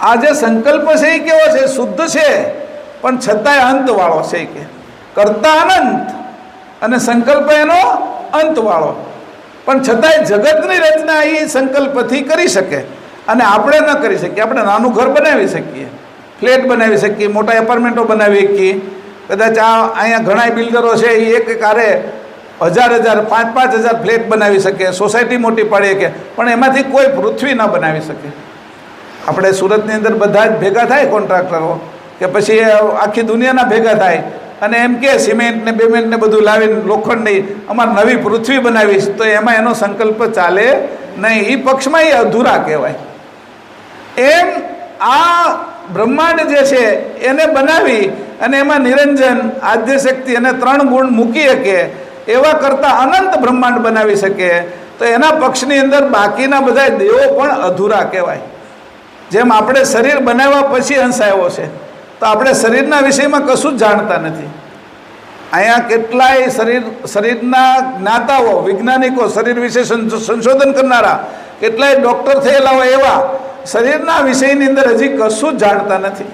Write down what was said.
આ જે સંકલ્પ છે એ કેવો છે? શુદ્ધ છે, પણ છતાંય અંતવાળો છે કે. કરતા અનંત. અને સંકલ્પ એનો અંતવાળો પણ છતાંય જગતની રચના એ સંકલ્પથી કરી શકે. અને આપણે ન કરી શકીએ. આપણે નાનું ઘર બનાવી શકીએ. ફ્લેટ બનાવી શકીએ, મોટા એપાર્ટમેન્ટો બનાવી શકીએ. કદાચ આ અહીંયા ઘણા બિલ્ડરો છે, એ એક કારે હજાર હજાર, પાંચ પાંચ હજાર ફ્લેટ બનાવી શકે, સોસાયટી મોટી પાડી શકે પણ એમાંથી કોઈ પૃથ્વી ન બનાવી શકે. આપણે સુરતની અંદર બધા જ ભેગા થાય કોન્ટ્રાક્ટરો, કે પછી આખી દુનિયાના ભેગા થાય. અને એમ કે સિમેન્ટ ને બેમેન્ટ ને બધું લાવીને લોખંડની અમારે નવી પૃથ્વી બનાવીશ તો એમાં એનો સંકલ્પ ચાલે નહીં. એ પક્ષમાં એ અધૂરા કહેવાય. એમ આ બ્રહ્માંડ જે છે એને બનાવી અને એમાં નિરંજન, આદ્યશક્તિ અને ત્રણ ગુણ મૂકી શકે, એવા કરતાં અનંત બ્રહ્માંડ બનાવી શકે, તો એના પક્ષની અંદર બાકીના બધા દેવો પણ અધૂરા કહેવાય. જેમ આપણે શરીર બનાવ્યા પછી અંશ આવ્યો છે, તો આપણે શરીરના વિષયમાં કશું જ જાણતા નથી. અહીંયા કેટલાય શરીર, શરીરના જ્ઞાતાઓ, વૈજ્ઞાનિકો, શરીર વિશે સંશોધન કરનારા, કેટલાય ડૉક્ટર થયેલા હોય એવા, શરીરના વિષયની અંદર હજી કશું જ જાણતા નથી.